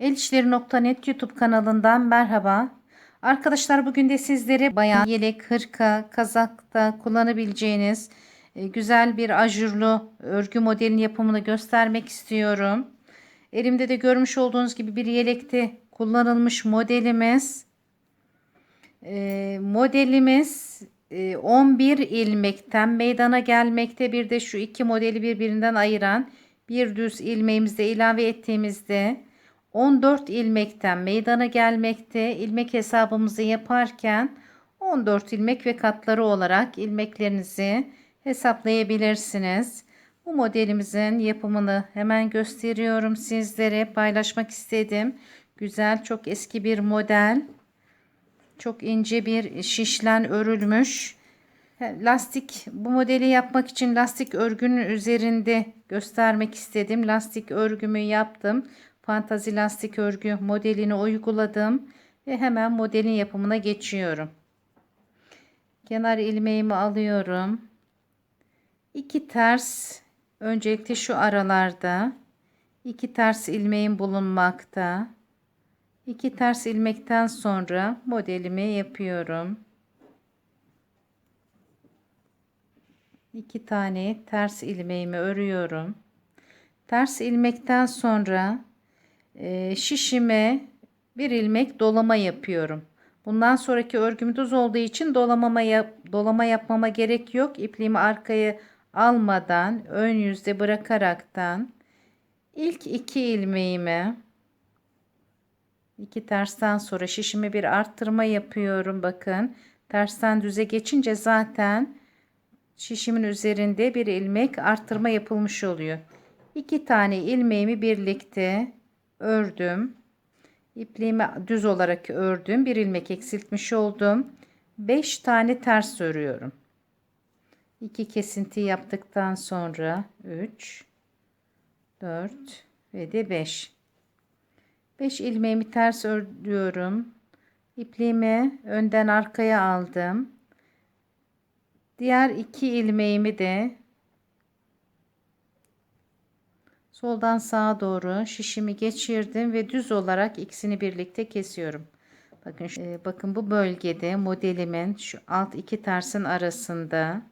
Elçileri.net YouTube kanalından merhaba. Arkadaşlar bugün de sizlere bayan yelek, hırka, kazakta kullanabileceğiniz e, güzel bir ajurlu örgü modelin yapımını göstermek istiyorum. Elimde de görmüş olduğunuz gibi bir yelekte kullanılmış modelimiz. E, modelimiz e, 11 ilmekten meydana gelmekte. Bir de şu iki modeli birbirinden ayıran bir düz ilmeğimizde ilave ettiğimizde 14 ilmekten meydana gelmekte. İlmek hesabımızı yaparken 14 ilmek ve katları olarak ilmeklerinizi hesaplayabilirsiniz. Bu modelimizin yapımını hemen gösteriyorum sizlere paylaşmak istedim. Güzel çok eski bir model. Çok ince bir şişlen örülmüş. Lastik bu modeli yapmak için lastik örgünün üzerinde göstermek istedim. Lastik örgümü yaptım. Fantazi lastik örgü modelini uyguladım ve hemen modelin yapımına geçiyorum. Kenar ilmeğimi alıyorum. İki ters öncelikle şu aralarda iki ters ilmeğim bulunmakta. İki ters ilmekten sonra modelimi yapıyorum. İki tane ters ilmeğimi örüyorum. Ters ilmekten sonra e, şişime bir ilmek dolama yapıyorum. Bundan sonraki örgüm düz olduğu için dolamama yap, dolama yapmama gerek yok. İpliğimi arkaya almadan ön yüzde bırakaraktan ilk iki ilmeğimi iki tersten sonra şişime bir arttırma yapıyorum. Bakın tersten düze geçince zaten şişimin üzerinde bir ilmek arttırma yapılmış oluyor. İki tane ilmeğimi birlikte ördüm. İpliğimi düz olarak ördüm. Bir ilmek eksiltmiş oldum. 5 tane ters örüyorum. 2 kesinti yaptıktan sonra 3 4 ve de 5. 5 ilmeğimi ters örüyorum. İpliğimi önden arkaya aldım. Diğer iki ilmeğimi de soldan sağa doğru şişimi geçirdim ve düz olarak ikisini birlikte kesiyorum. Bakın e, bakın bu bölgede modelimin şu alt iki tersin arasında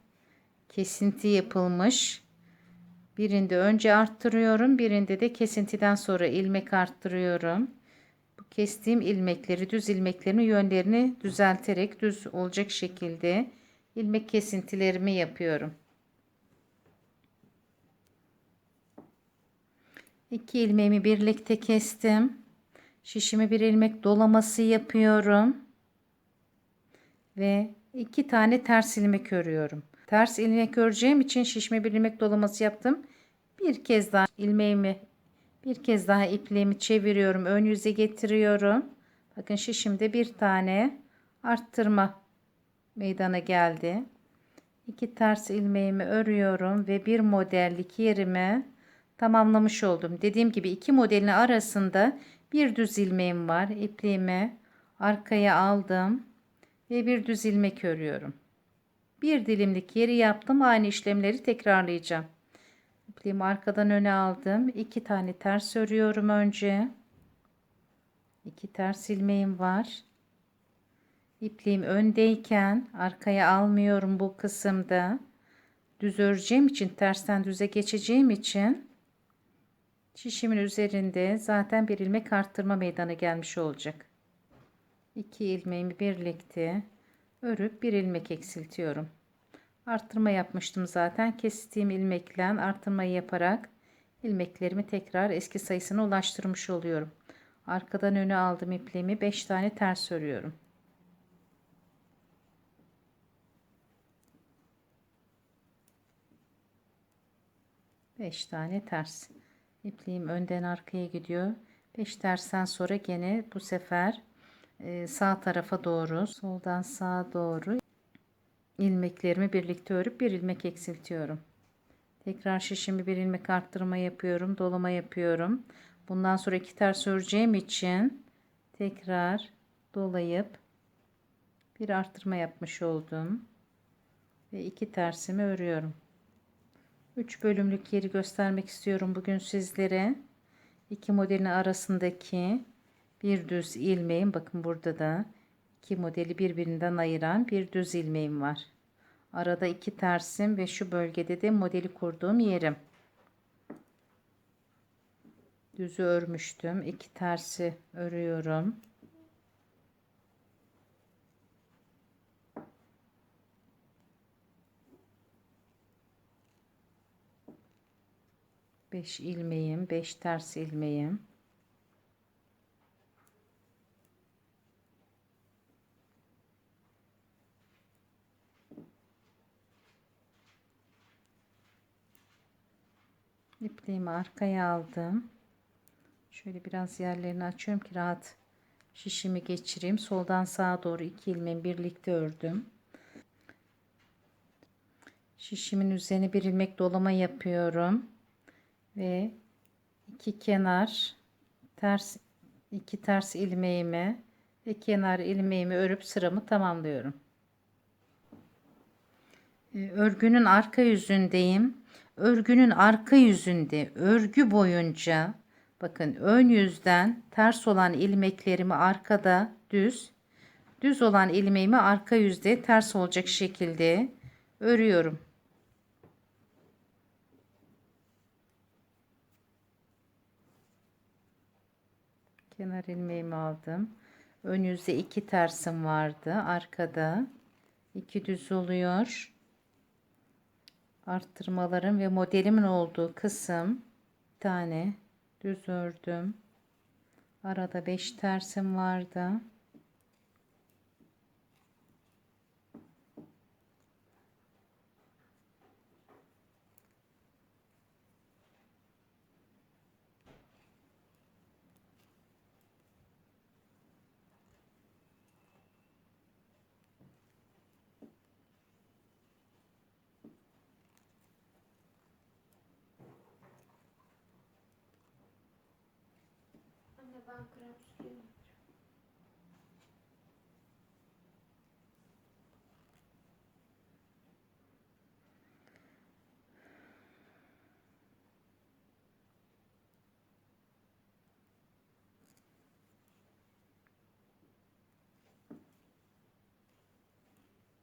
kesinti yapılmış. Birinde önce arttırıyorum, birinde de kesintiden sonra ilmek arttırıyorum. Bu kestiğim ilmekleri, düz ilmeklerimin yönlerini düzelterek düz olacak şekilde ilmek kesintilerimi yapıyorum. İki ilmeğimi birlikte kestim. Şişimi bir ilmek dolaması yapıyorum. Ve iki tane ters ilmek örüyorum. Ters ilmek öreceğim için şişme bir ilmek dolaması yaptım. Bir kez daha ilmeğimi bir kez daha ipliğimi çeviriyorum. Ön yüze getiriyorum. Bakın şişimde bir tane arttırma meydana geldi. İki ters ilmeğimi örüyorum ve bir modellik yerimi tamamlamış oldum. Dediğim gibi iki modelin arasında bir düz ilmeğim var. İpliğimi arkaya aldım ve bir düz ilmek örüyorum. Bir dilimlik yeri yaptım. Aynı işlemleri tekrarlayacağım. İpliğimi arkadan öne aldım. İki tane ters örüyorum önce. İki ters ilmeğim var. İpliğim öndeyken arkaya almıyorum bu kısımda. Düz öreceğim için tersten düze geçeceğim için şişimin üzerinde zaten bir ilmek arttırma meydana gelmiş olacak. İki ilmeğimi birlikte örüp bir ilmek eksiltiyorum. Arttırma yapmıştım zaten. Kestiğim ilmekle arttırmayı yaparak ilmeklerimi tekrar eski sayısına ulaştırmış oluyorum. Arkadan öne aldım ipliğimi 5 tane ters örüyorum. 5 tane ters. İpliğim önden arkaya gidiyor. 5 tersten sonra gene bu sefer e, sağ tarafa doğru, soldan sağa doğru ilmeklerimi birlikte örüp bir ilmek eksiltiyorum. Tekrar şişimi bir ilmek arttırma yapıyorum, dolama yapıyorum. Bundan sonra iki ters öreceğim için tekrar dolayıp bir arttırma yapmış oldum ve iki tersimi örüyorum. 3 bölümlük yeri göstermek istiyorum bugün sizlere. iki modelin arasındaki bir düz ilmeğim bakın burada da iki modeli birbirinden ayıran bir düz ilmeğim var. Arada iki tersim ve şu bölgede de modeli kurduğum yerim. Düzü örmüştüm. iki tersi örüyorum. Beş ilmeğim, beş ters ilmeğim. İpliğimi arkaya aldım. Şöyle biraz yerlerini açıyorum ki rahat şişimi geçireyim. Soldan sağa doğru iki ilmeği birlikte ördüm. Şişimin üzerine bir ilmek dolama yapıyorum. Ve iki kenar ters iki ters ilmeğimi ve kenar ilmeğimi örüp sıramı tamamlıyorum. Ee, örgünün arka yüzündeyim. Örgünün arka yüzünde örgü boyunca bakın ön yüzden ters olan ilmeklerimi arkada düz düz olan ilmeğimi arka yüzde ters olacak şekilde örüyorum. Kenar ilmeğimi aldım. Ön yüzde iki tersim vardı. Arkada iki düz oluyor arttırmalarım ve modelimin olduğu kısım bir tane düz ördüm. Arada 5 tersim vardı.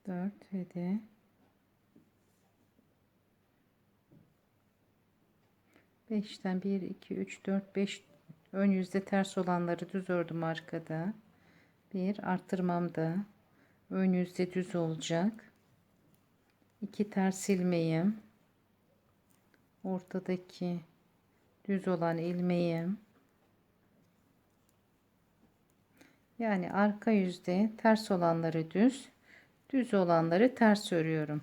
Dört yedi. Beşten bir, iki, üç, dört, beş ön yüzde ters olanları düz ördüm arkada. Bir arttırmam da ön yüzde düz olacak. İki ters ilmeğim. Ortadaki düz olan ilmeğim. Yani arka yüzde ters olanları düz, düz olanları ters örüyorum.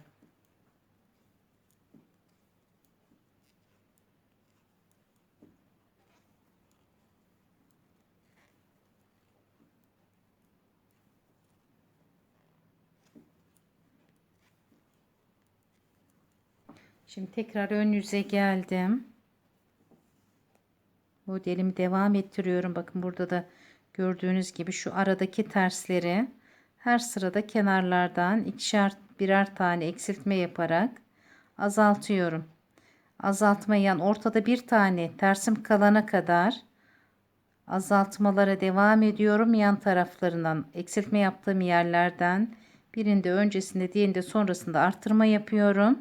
Şimdi tekrar ön yüze geldim. Modelimi devam ettiriyorum. Bakın burada da gördüğünüz gibi şu aradaki tersleri her sırada kenarlardan ikişer birer tane eksiltme yaparak azaltıyorum. Azaltma yan ortada bir tane tersim kalana kadar azaltmalara devam ediyorum. Yan taraflarından eksiltme yaptığım yerlerden birinde öncesinde diğerinde sonrasında artırma yapıyorum.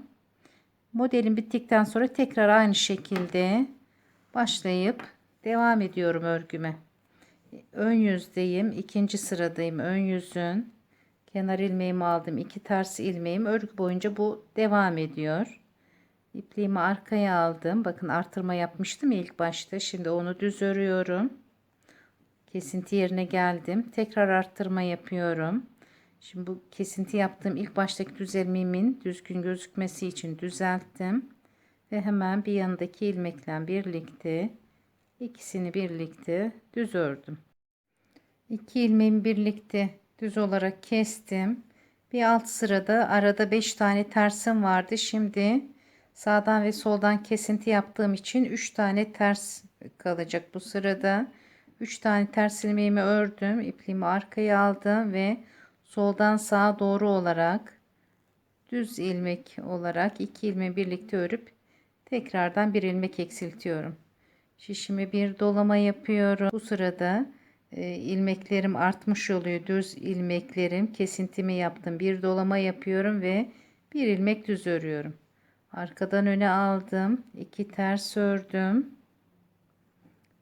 Modelim bittikten sonra tekrar aynı şekilde başlayıp devam ediyorum örgüme. Ön yüzdeyim. ikinci sıradayım. Ön yüzün kenar ilmeğimi aldım. iki ters ilmeğim örgü boyunca bu devam ediyor. İpliğimi arkaya aldım. Bakın artırma yapmıştım ilk başta. Şimdi onu düz örüyorum. Kesinti yerine geldim. Tekrar arttırma yapıyorum. Şimdi bu kesinti yaptığım ilk baştaki düz ilmeğimin düzgün gözükmesi için düzelttim. Ve hemen bir yanındaki ilmekle birlikte ikisini birlikte düz ördüm. İki ilmeğimi birlikte düz olarak kestim. Bir alt sırada arada 5 tane tersim vardı. Şimdi sağdan ve soldan kesinti yaptığım için 3 tane ters kalacak bu sırada. 3 tane ters ilmeğimi ördüm. ipliğimi arkaya aldım ve soldan sağa doğru olarak düz ilmek olarak iki ilmeği birlikte örüp tekrardan bir ilmek eksiltiyorum. Şişimi bir dolama yapıyorum. Bu sırada e, ilmeklerim artmış oluyor. Düz ilmeklerim kesintimi yaptım. Bir dolama yapıyorum ve bir ilmek düz örüyorum. Arkadan öne aldım. iki ters ördüm.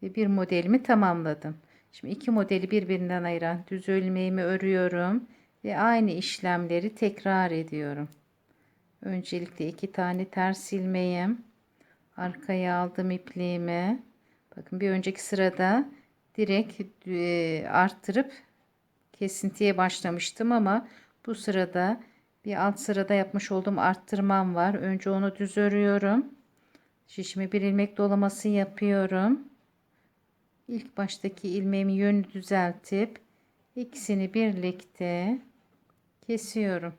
Ve bir modelimi tamamladım. Şimdi iki modeli birbirinden ayıran düz ilmeğimi örüyorum. Ve aynı işlemleri tekrar ediyorum. Öncelikle iki tane ters ilmeğim. Arkaya aldım ipliğimi. Bakın bir önceki sırada direkt e, arttırıp kesintiye başlamıştım ama bu sırada bir alt sırada yapmış olduğum arttırmam var. Önce onu düz örüyorum. Şişimi bir ilmek dolaması yapıyorum. İlk baştaki ilmeğimi yönü düzeltip ikisini birlikte kesiyorum.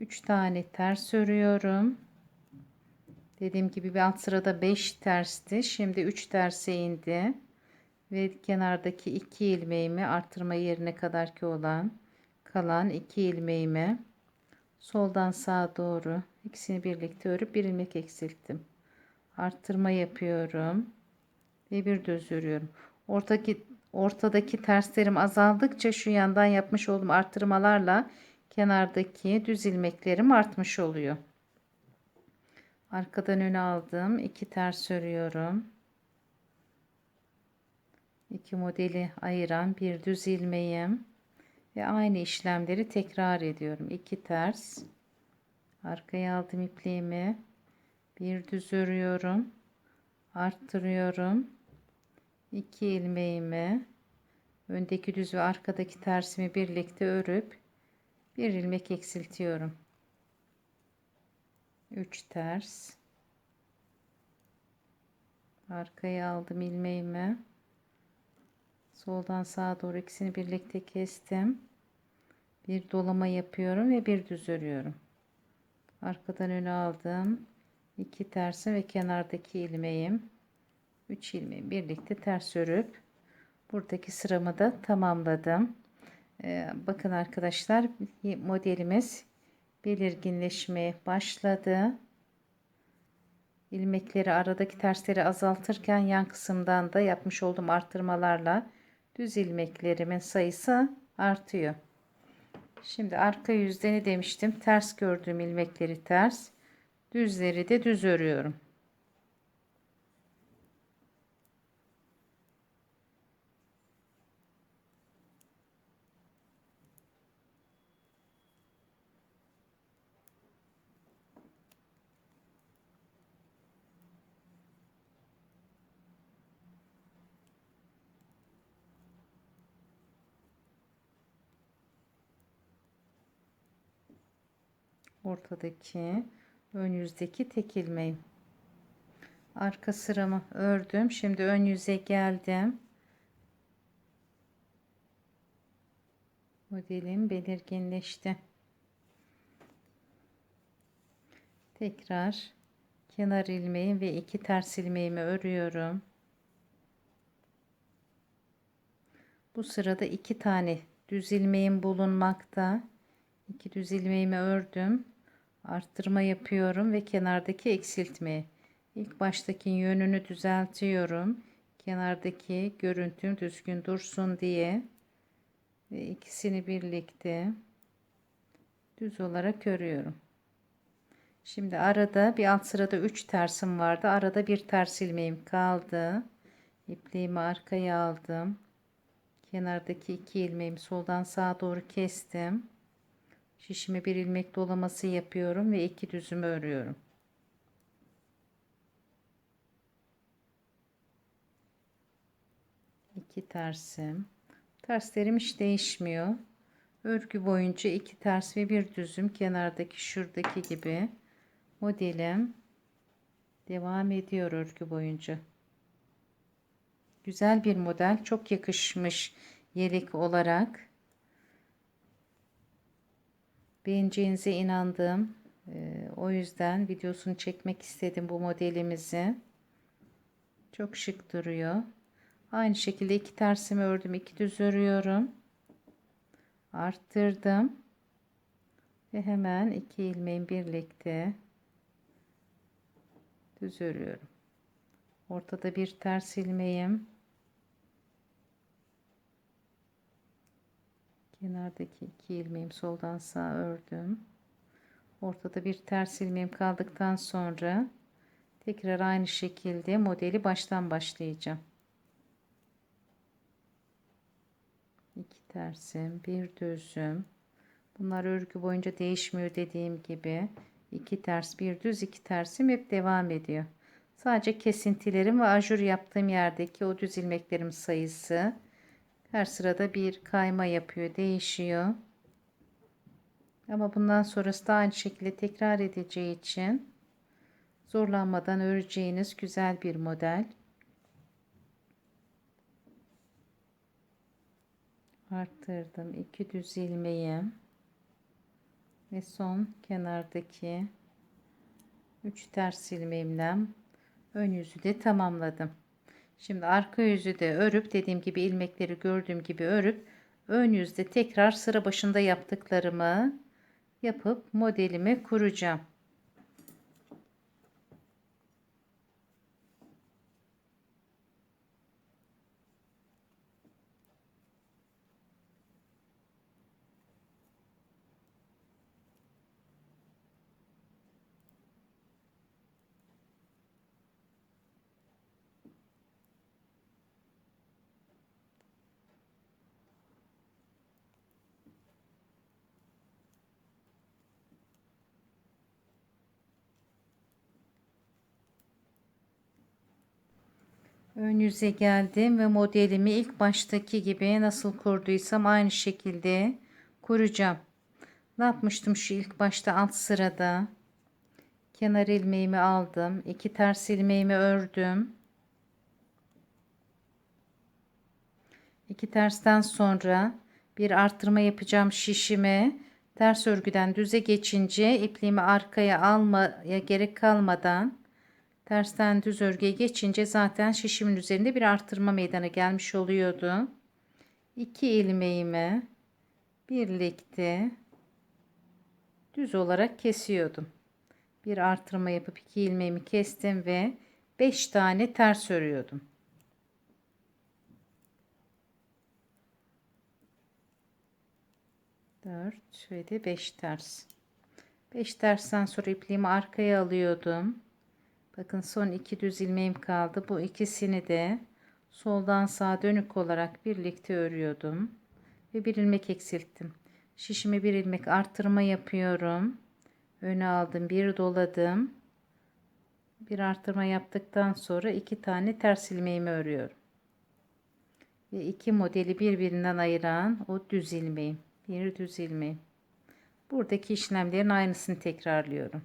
3 tane ters örüyorum. Dediğim gibi bir alt sırada 5 tersti. Şimdi 3 terse indi. Ve kenardaki 2 ilmeğimi arttırma yerine kadar ki olan kalan 2 ilmeğimi soldan sağa doğru ikisini birlikte örüp bir ilmek eksilttim. Arttırma yapıyorum ve bir düz örüyorum. Ortadaki ortadaki terslerim azaldıkça şu yandan yapmış olduğum arttırmalarla kenardaki düz ilmeklerim artmış oluyor. Arkadan öne aldım. iki ters örüyorum. İki modeli ayıran bir düz ilmeğim ve aynı işlemleri tekrar ediyorum. İki ters arkaya aldım ipliğimi bir düz örüyorum arttırıyorum 2 ilmeğimi öndeki düz ve arkadaki tersimi birlikte örüp bir ilmek eksiltiyorum 3 ters. Arkaya aldım ilmeğimi. Soldan sağa doğru ikisini birlikte kestim. Bir dolama yapıyorum ve bir düz örüyorum. Arkadan öne aldım. 2 tersi ve kenardaki ilmeğim. 3 ilmeği birlikte ters örüp buradaki sıramı da tamamladım. Ee, bakın arkadaşlar modelimiz belirginleşmeye başladı. İlmekleri aradaki tersleri azaltırken yan kısımdan da yapmış olduğum arttırmalarla düz ilmeklerimin sayısı artıyor. Şimdi arka yüzde ne demiştim? Ters gördüğüm ilmekleri ters, düzleri de düz örüyorum. Ortadaki ön yüzdeki tek ilmeğim arka sıramı ördüm. Şimdi ön yüze geldim. Modelim belirginleşti. Tekrar kenar ilmeği ve iki ters ilmeğimi örüyorum. Bu sırada iki tane düz ilmeğim bulunmakta. İki düz ilmeğimi ördüm arttırma yapıyorum ve kenardaki eksiltme ilk baştaki yönünü düzeltiyorum. Kenardaki görüntüm düzgün dursun diye ve ikisini birlikte düz olarak örüyorum. Şimdi arada bir alt sırada 3 tersim vardı. Arada bir ters ilmeğim kaldı. İpliğimi arkaya aldım. Kenardaki iki ilmeğimi soldan sağa doğru kestim şişime bir ilmek dolaması yapıyorum ve iki düzümü örüyorum. iki tersim. Terslerim hiç değişmiyor. Örgü boyunca iki ters ve bir düzüm kenardaki şuradaki gibi modelim devam ediyor örgü boyunca. Güzel bir model. Çok yakışmış yelek olarak. Beğeneceğinize inandım. Ee, o yüzden videosunu çekmek istedim bu modelimizi. Çok şık duruyor. Aynı şekilde iki tersimi ördüm. iki düz örüyorum. Arttırdım. Ve hemen iki ilmeğin birlikte düz örüyorum. Ortada bir ters ilmeğim. Kenardaki iki ilmeğim soldan sağa ördüm. Ortada bir ters ilmeğim kaldıktan sonra tekrar aynı şekilde modeli baştan başlayacağım. İki tersim, bir düzüm. Bunlar örgü boyunca değişmiyor dediğim gibi. iki ters, bir düz, iki tersim hep devam ediyor. Sadece kesintilerim ve ajur yaptığım yerdeki o düz ilmeklerim sayısı her sırada bir kayma yapıyor, değişiyor. Ama bundan sonrası da aynı şekilde tekrar edeceği için zorlanmadan öreceğiniz güzel bir model. Arttırdım. iki düz ilmeği ve son kenardaki 3 ters ilmeğimle ön yüzü de tamamladım. Şimdi arka yüzü de örüp dediğim gibi ilmekleri gördüğüm gibi örüp ön yüzde tekrar sıra başında yaptıklarımı yapıp modelimi kuracağım. Ön yüze geldim ve modelimi ilk baştaki gibi nasıl kurduysam aynı şekilde kuracağım. Ne yapmıştım şu ilk başta alt sırada? Kenar ilmeğimi aldım. iki ters ilmeğimi ördüm. İki tersten sonra bir arttırma yapacağım şişime. Ters örgüden düze geçince ipliğimi arkaya almaya gerek kalmadan Tersten düz örgüye geçince zaten şişimin üzerinde bir artırma meydana gelmiş oluyordu. İki ilmeğimi birlikte düz olarak kesiyordum. Bir artırma yapıp iki ilmeğimi kestim ve 5 tane ters örüyordum. Dört ve de beş ters. Beş tersten sonra ipliğimi arkaya alıyordum. Bakın son iki düz ilmeğim kaldı. Bu ikisini de soldan sağa dönük olarak birlikte örüyordum. Ve bir ilmek eksilttim. Şişime bir ilmek arttırma yapıyorum. Öne aldım, bir doladım. Bir arttırma yaptıktan sonra iki tane ters ilmeğimi örüyorum. Ve iki modeli birbirinden ayıran o düz ilmeğim. Bir düz ilmeğim. Buradaki işlemlerin aynısını tekrarlıyorum.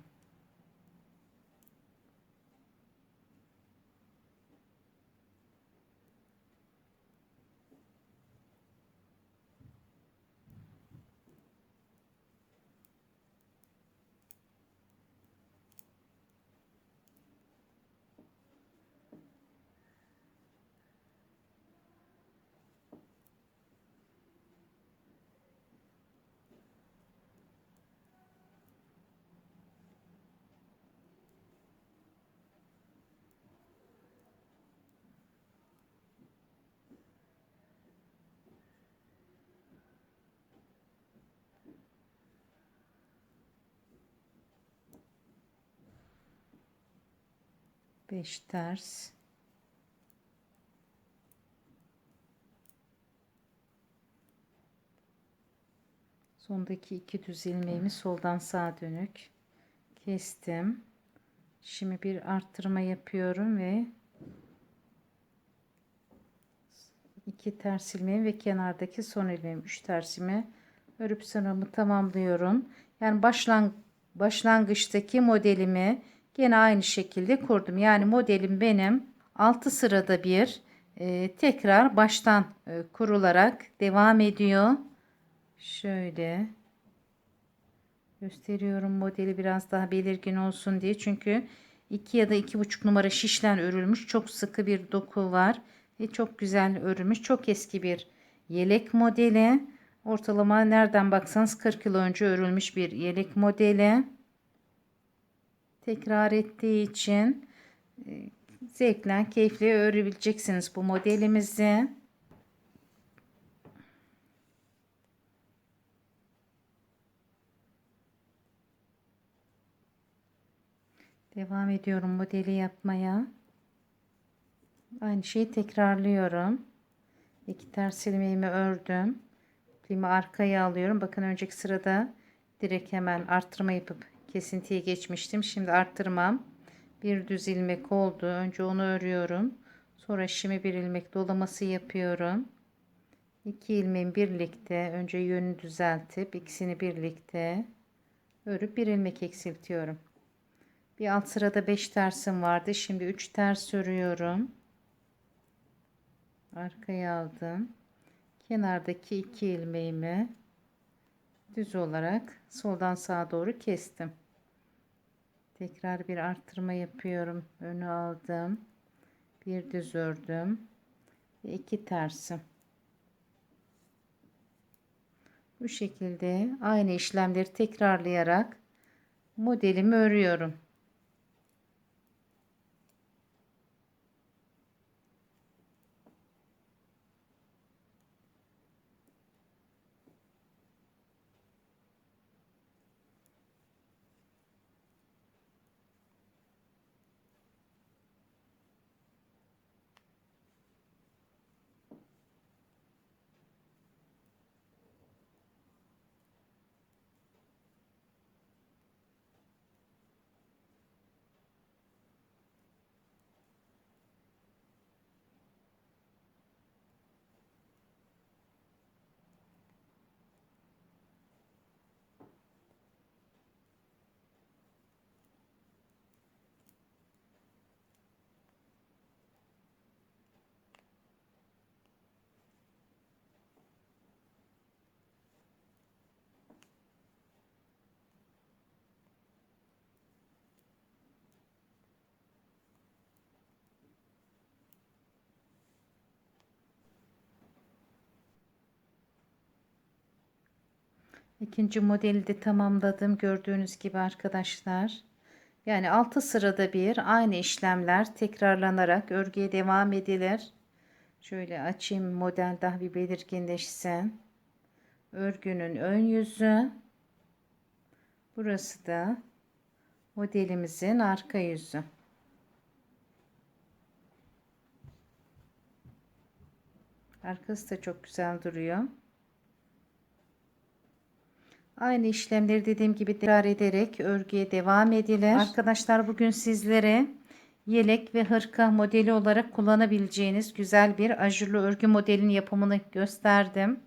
5 ters. Sondaki iki düz ilmeğimi soldan sağa dönük kestim. Şimdi bir arttırma yapıyorum ve iki ters ilmeğim ve kenardaki son ilmeğim. 3 tersimi örüp sıramı tamamlıyorum. Yani başlang başlangıçtaki modelimi Yine aynı şekilde kurdum. Yani modelim benim 6 sırada bir e, tekrar baştan e, kurularak devam ediyor. Şöyle gösteriyorum modeli biraz daha belirgin olsun diye. Çünkü 2 ya da 2,5 numara şişlen örülmüş. Çok sıkı bir doku var. Ve çok güzel örülmüş. Çok eski bir yelek modeli. Ortalama nereden baksanız 40 yıl önce örülmüş bir yelek modeli tekrar ettiği için e, Zevkle, keyifle örebileceksiniz bu modelimizi. Devam ediyorum modeli yapmaya. Aynı şeyi tekrarlıyorum. İki ters ilmeğimi ördüm. İpimi arkaya alıyorum. Bakın önceki sırada direkt hemen arttırma yapıp kesintiye geçmiştim. Şimdi arttırmam. Bir düz ilmek oldu. Önce onu örüyorum. Sonra şimdi bir ilmek dolaması yapıyorum. İki ilmeğin birlikte önce yönünü düzeltip ikisini birlikte örüp bir ilmek eksiltiyorum. Bir alt sırada 5 tersim vardı. Şimdi 3 ters örüyorum. Arkaya aldım. Kenardaki 2 ilmeğimi düz olarak soldan sağa doğru kestim. Tekrar bir arttırma yapıyorum. Önü aldım. Bir düz ördüm. Ve iki tersim. Bu şekilde aynı işlemleri tekrarlayarak modelimi örüyorum. İkinci modeli de tamamladım gördüğünüz gibi arkadaşlar. Yani 6 sırada bir aynı işlemler tekrarlanarak örgüye devam edilir. Şöyle açayım model daha bir belirginleşsin. Örgünün ön yüzü. Burası da modelimizin arka yüzü. Arkası da çok güzel duruyor. Aynı işlemleri dediğim gibi tekrar ederek örgüye devam edilir. Arkadaşlar bugün sizlere yelek ve hırka modeli olarak kullanabileceğiniz güzel bir ajurlu örgü modelinin yapımını gösterdim.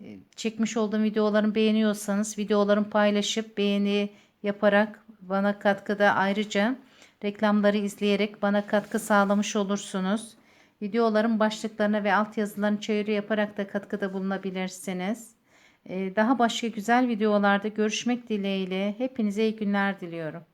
Ee, çekmiş olduğum videolarımı beğeniyorsanız videolarımı paylaşıp beğeni yaparak bana katkıda ayrıca reklamları izleyerek bana katkı sağlamış olursunuz. Videoların başlıklarına ve altyazılarını çeviri yaparak da katkıda bulunabilirsiniz. Daha başka güzel videolarda görüşmek dileğiyle hepinize iyi günler diliyorum.